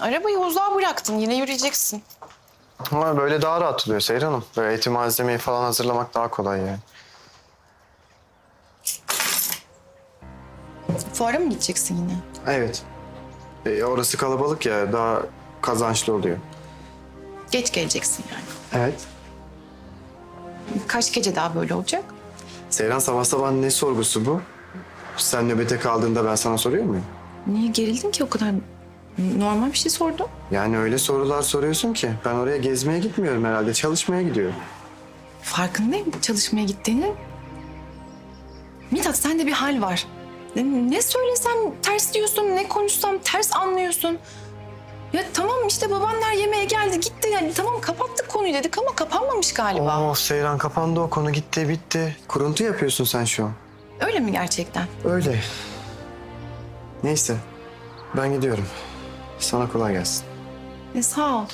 Arabayı uzağa bıraktın. Yine yürüyeceksin. Ama böyle daha rahat oluyor Seyir Hanım. Böyle eti malzemeyi falan hazırlamak daha kolay yani. Fuara mı gideceksin yine? Evet. E, orası kalabalık ya daha kazançlı oluyor. Geç geleceksin yani. Evet. Kaç gece daha böyle olacak? Seyran sabah sabah ne sorgusu bu? Sen nöbete kaldığında ben sana soruyor muyum? Niye gerildin ki o kadar? Normal bir şey sordum. Yani öyle sorular soruyorsun ki ben oraya gezmeye gitmiyorum herhalde çalışmaya gidiyorum. Farkındayım çalışmaya gittiğini. Mithat sende bir hal var. Ne, ne söylesem ters diyorsun, ne konuşsam ters anlıyorsun. Ya tamam işte babanlar yemeğe geldi gitti yani tamam kapattık konuyu dedik ama kapanmamış galiba. Oh Seyran kapandı o konu gitti bitti. Kuruntu yapıyorsun sen şu an. Öyle mi gerçekten? Öyle. Neyse ben gidiyorum. Sana kolay gelsin. E sağ ol.